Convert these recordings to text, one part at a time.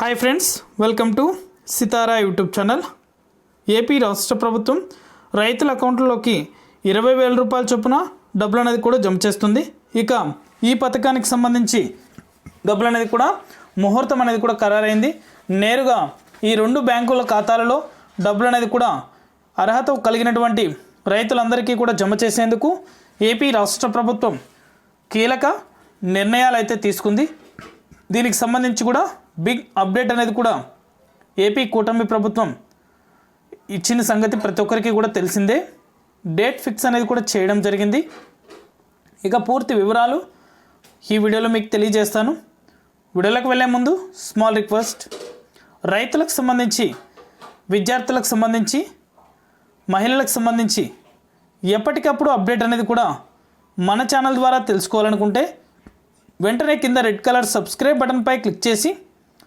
Hi friends welcome to Sitara YouTube channel AP రాష్ట్ర ప్రభుత్వం రైతుల అకౌంట్లోకి ఇరవై వేల రూపాయల చొప్పున డబ్బులు అనేది కూడా జమ చేస్తుంది. ఇక ఈ పథకానికి సంబంధించి డబ్బులు అనేది కూడా ముహూర్తం అనేది కూడా ఖరారైంది. నేరుగా ఈ రెండు బ్యాంకుల ఖాతాలలో డబ్బులు అనేది కూడా అర్హత కలిగినటువంటి రైతులందరికీ కూడా జమ చేసేందుకు ఏపీ రాష్ట్ర ప్రభుత్వం కీలక నిర్ణయాలు అయితే తీసుకుంది. దీనికి సంబంధించి కూడా బిగ్ అప్డేట్ అనేది కూడా ఏపీ కూటమి ప్రభుత్వం ఇచ్చిన సంగతి ప్రతి ఒక్కరికి కూడా తెలిసిందే. డేట్ ఫిక్స్ అనేది కూడా చేయడం జరిగింది. ఇక పూర్తి వివరాలు ఈ వీడియోలో మీకు తెలియజేస్తాను. వీడియోలోకి వెళ్ళే ముందు స్మాల్ రిక్వెస్ట్ రైతులకు సంబంధించి విద్యార్థులకు సంబంధించి మహిళలకు సంబంధించి ఎప్పటికప్పుడు అప్డేట్ అనేది కూడా మన ఛానల్ ద్వారా తెలుసుకోవాలనుకుంటే వెంటనే కింద రెడ్ కలర్ సబ్స్క్రైబ్ బటన్పై క్లిక్ చేసి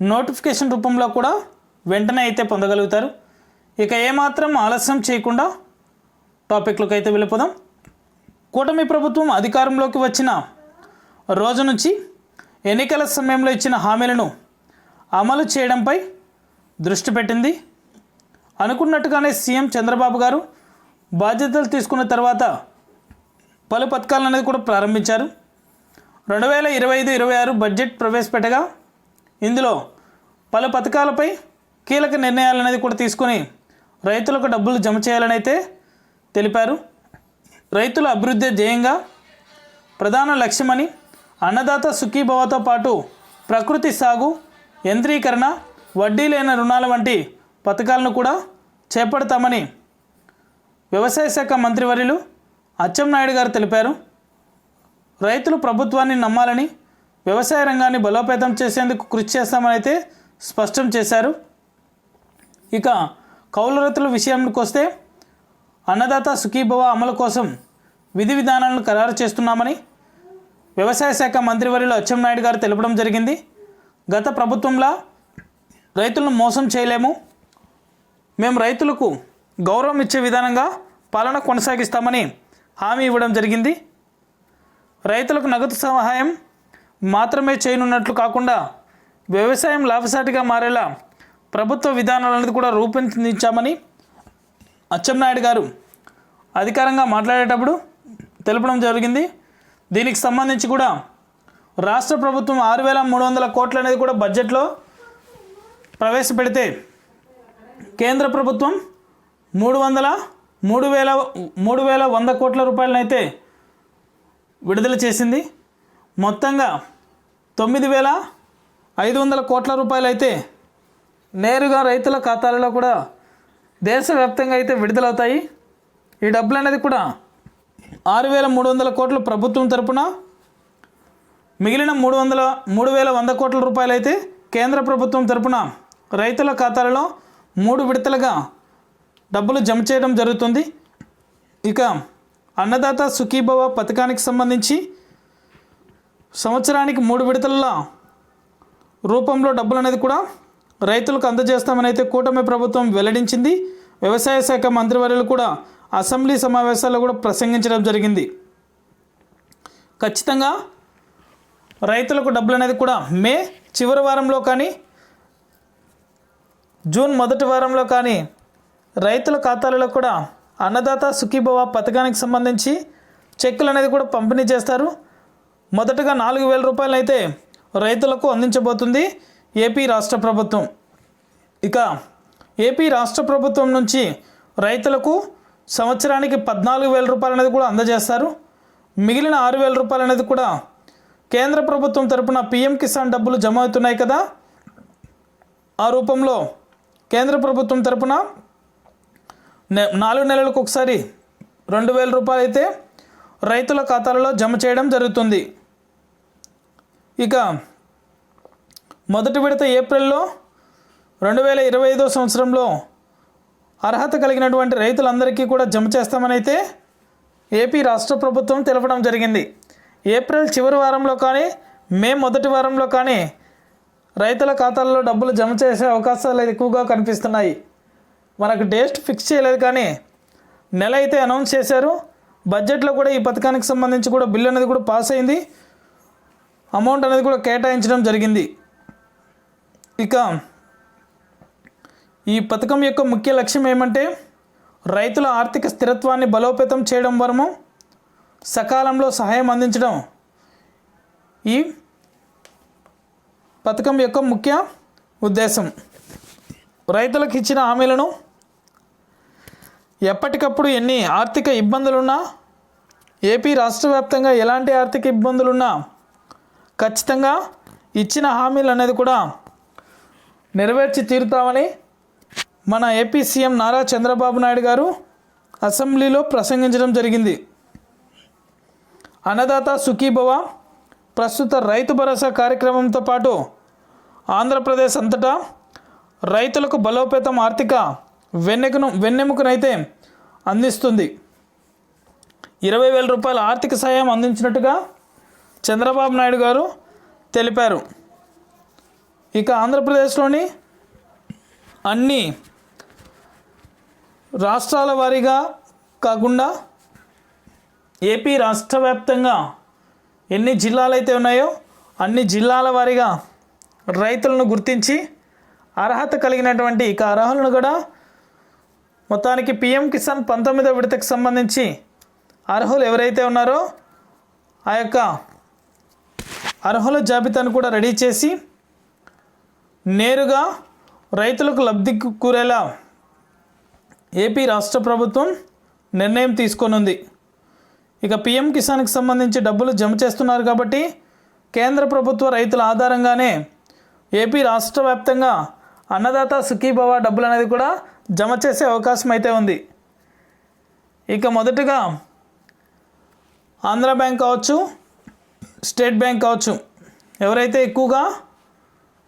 నోటిఫికేషన్ రూపంలో కూడా వెంటనే అయితే పొందగలుగుతారు. ఇక ఏమాత్రం ఆలస్యం చేయకుండా టాపిక్లకు అయితే వెళ్ళిపోదాం. కూటమి ప్రభుత్వం అధికారంలోకి వచ్చిన రోజు నుంచి ఎన్నికల సమయంలో ఇచ్చిన హామీలను అమలు చేయడంపై దృష్టి పెట్టింది. అనుకున్నట్టుగానే సీఎం చంద్రబాబు గారు బాధ్యతలు తీసుకున్న తర్వాత పలు పథకాలు అనేది కూడా ప్రారంభించారు. రెండు వేల ఇరవై ఐదు ఇరవై ఆరు బడ్జెట్ ప్రవేశపెట్టగా ఇందులో పలు పథకాలపై కీలక నిర్ణయాలు అనేది కూడా తీసుకొని రైతులకు డబ్బులు జమ చేయాలని అయితే తెలిపారు. రైతుల అభివృద్ధి ధ్యేయంగా ప్రధాన లక్ష్యమని అన్నదాత సుఖీభవతో పాటు ప్రకృతి సాగు యంత్రీకరణ వడ్డీ లేని రుణాల వంటి పథకాలను కూడా చేపడతామని వ్యవసాయ శాఖ మంత్రివర్యులు అచ్చెన్నాయుడు గారు తెలిపారు. రైతులు ప్రభుత్వాన్ని నమ్మాలని వ్యవసాయ రంగాన్ని బలోపేతం చేసేందుకు కృషి చేస్తామని అయితే స్పష్టం చేశారు. ఇక కౌలు రైతుల విషయానికి వస్తే అన్నదాత సుఖీభవ అమలు కోసం విధి విధానాలను ఖరారు చేస్తున్నామని వ్యవసాయ శాఖ మంత్రివర్యులు అచ్చెంనాయుడు గారు తెలపడం జరిగింది. గత ప్రభుత్వంలో రైతులను మోసం చేయలేము. మేము రైతులకు గౌరవం ఇచ్చే విధానంగా పాలన కొనసాగిస్తామని హామీ ఇవ్వడం జరిగింది. రైతులకు నగదు సహాయం మాత్రమే చేయనున్నట్లు కాకుండా వ్యవసాయం లాభసాటిగా మారేలా ప్రభుత్వ విధానాలు అనేది కూడా రూపొందించామని అచ్చెన్నాయుడు గారు అధికారంగా మాట్లాడేటప్పుడు తెలపడం జరిగింది. దీనికి సంబంధించి కూడా రాష్ట్ర ప్రభుత్వం ఆరు వేల మూడు వందల కోట్లు అనేది కూడా బడ్జెట్లో ప్రవేశపెడితే కేంద్ర ప్రభుత్వం మూడు వందల మూడు వేల మూడు వేల వంద కోట్ల రూపాయలనైతే విడుదల చేసింది. మొత్తంగా తొమ్మిది వేల ఐదు వందల కోట్ల రూపాయలు అయితే నేరుగా రైతుల ఖాతాలలో కూడా దేశవ్యాప్తంగా అయితే విడుదలవుతాయి. ఈ డబ్బులు అనేది కూడా ఆరు వేల మూడు వందల కోట్లు ప్రభుత్వం తరపున మిగిలిన మూడు వందల మూడు వేల వంద కోట్ల రూపాయలు అయితే కేంద్ర ప్రభుత్వం తరపున రైతుల ఖాతాలలో మూడు విడతలుగా డబ్బులు జమ చేయడం జరుగుతుంది. ఇక అన్నదాత సుఖీభవ పథకానికి సంబంధించి సంవత్సరానికి మూడు విడతల రూపంలో డబ్బులు అనేది కూడా రైతులకు అందజేస్తామని అయితే కూటమి ప్రభుత్వం వెల్లడించింది. వ్యవసాయ శాఖ మంత్రివర్యులు కూడా అసెంబ్లీ సమావేశాల్లో కూడా ప్రసంగించడం జరిగింది. ఖచ్చితంగా రైతులకు డబ్బులు అనేది కూడా మే చివరి వారంలో కానీ జూన్ మొదటి వారంలో కానీ రైతుల ఖాతాలలో కూడా అన్నదాత సుఖీభవ పథకానికి సంబంధించి చెక్కులు అనేది కూడా పంపిణీ చేస్తారు. మొదటగా నాలుగు వేల రూపాయలు అయితే రైతులకు అందించబోతుంది ఏపీ రాష్ట్ర ప్రభుత్వం. ఇక ఏపీ రాష్ట్ర ప్రభుత్వం నుంచి రైతులకు సంవత్సరానికి పద్నాలుగు వేల రూపాయలు అనేది కూడా అందజేస్తారు. మిగిలిన ఆరు వేల రూపాయలు అనేది కూడా కేంద్ర ప్రభుత్వం తరపున పిఎం కిసాన్ డబ్బులు జమ అవుతున్నాయి కదా? ఆ రూపంలో కేంద్ర ప్రభుత్వం తరపున నాలుగు నెలలకు ఒకసారి రెండు వేల రూపాయలు అయితే రైతుల ఖాతాలలో జమ చేయడం జరుగుతుంది. ఇక మొదటి విడత ఏప్రిల్లో రెండు వేల ఇరవై ఐదో సంవత్సరంలో అర్హత కలిగినటువంటి రైతులందరికీ కూడా జమ చేస్తామని అయితే ఏపీ రాష్ట్ర ప్రభుత్వం తెలపడం జరిగింది. ఏప్రిల్ చివరి వారంలో కానీ మే మొదటి వారంలో కానీ రైతుల ఖాతాల్లో డబ్బులు జమ చేసే అవకాశాలు ఎక్కువగా కనిపిస్తున్నాయి. మనకు డేట్ ఫిక్స్ చేయలేదు కానీ నెల అయితే అనౌన్స్ చేశారు. బడ్జెట్లో కూడా ఈ పథకానికి సంబంధించి కూడా బిల్లు అనేది కూడా పాస్ అయింది. అమౌంట్ అనేది కూడా కేటాయించడం జరిగింది. ఇక ఈ పథకం యొక్క ముఖ్య లక్ష్యం ఏమంటే రైతుల ఆర్థిక స్థిరత్వాన్ని బలోపేతం చేయడం వరము సకాలంలో సహాయం అందించడం. ఈ పథకం యొక్క ముఖ్య ఉద్దేశం. రైతులకు ఇచ్చిన హామీలను ఎప్పటికప్పుడు ఎన్ని ఆర్థిక ఇబ్బందులున్నా ఏపీ రాష్ట్ర వ్యాప్తంగా ఎలాంటి ఆర్థిక ఇబ్బందులున్నా ఖచ్చితంగా ఇచ్చిన హామీలు అనేది కూడా నెరవేర్చి తీరుతామని మన ఏపీ సీఎం నారా చంద్రబాబు నాయుడు గారు అసెంబ్లీలో ప్రసంగించడం జరిగింది. అన్నదాత సుఖీభవ ప్రస్తుత రైతు భరోసా కార్యక్రమంతో పాటు ఆంధ్రప్రదేశ్ అంతటా రైతులకు బలోపేతం ఆర్థిక వెన్నెకను వెన్నెముకనైతే అందిస్తుంది. ఇరవై వేల రూపాయల ఆర్థిక సాయం అందించినట్టుగా చంద్రబాబు నాయుడు గారు తెలిపారు. ఇక ఆంధ్రప్రదేశ్లోని అన్ని రాష్ట్రాల వారీగా కాకుండా ఏపీ రాష్ట్ర వ్యాప్తంగా ఎన్ని జిల్లాలు అయితే ఉన్నాయో అన్ని జిల్లాల వారీగా రైతులను గుర్తించి అర్హత కలిగినటువంటి ఇక అర్హులను కూడా మొత్తానికి పిఎం కిసాన్ పంతొమ్మిదో విడతకు సంబంధించి అర్హులు ఎవరైతే ఉన్నారో ఆ యొక్క అర్హుల జాబితాను కూడా రెడీ చేసి నేరుగా రైతులకు లబ్ధి కూరేలా ఏపీ రాష్ట్ర ప్రభుత్వం నిర్ణయం తీసుకొనుంది. ఇక పిఎం కిసాన్కి సంబంధించి డబ్బులు జమ చేస్తున్నారు కాబట్టి కేంద్ర ప్రభుత్వ రైతుల ఆధారంగానే ఏపీ రాష్ట్ర వ్యాప్తంగా అన్నదాత సుఖీభవ డబ్బులు అనేది కూడా జమ చేసే అవకాశం అయితే ఉంది. ఇక మొదటగా ఆంధ్ర బ్యాంక్ కావచ్చు స్టేట్ బ్యాంక్ కావచ్చు. ఎవరైతే ఎక్కువగా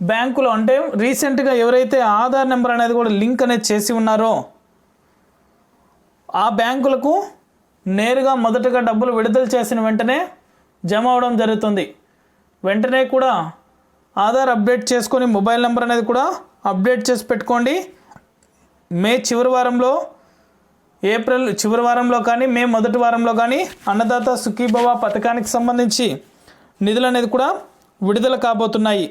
బ్యాంకులో అంటే రీసెంట్గా ఎవరైతే ఆధార్ నెంబర్ అనేది కూడా లింక్ అనేది చేసి ఉన్నారో ఆ బ్యాంకులకు నేరుగా మొదటగా డబ్బులు విడుదల చేసిన వెంటనే జమ అవడం జరుగుతుంది. వెంటనే కూడా ఆధార్ అప్డేట్ చేసుకొని మొబైల్ నెంబర్ అనేది కూడా అప్డేట్ చేసి పెట్టుకోండి. మే చివరి వారంలో ఏప్రిల్ చివరి వారంలో కానీ మే మొదటి వారంలో కానీ అన్నదాత సుఖీభవ పథకానికి సంబంధించి నిధులు అనేది కూడా విడుదల కాబోతున్నాయి.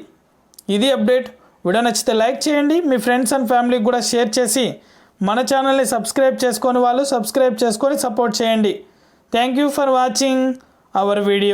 ఇది అప్డేట్. వీడియో నచ్చితే లైక్ చేయండి. మీ ఫ్రెండ్స్ అండ్ ఫ్యామిలీకి కూడా షేర్ చేసి మన ఛానల్ని సబ్స్క్రైబ్ చేసుకొని వాళ్ళు సబ్స్క్రైబ్ చేసుకొని సపోర్ట్ చేయండి. Thank you for watching our video.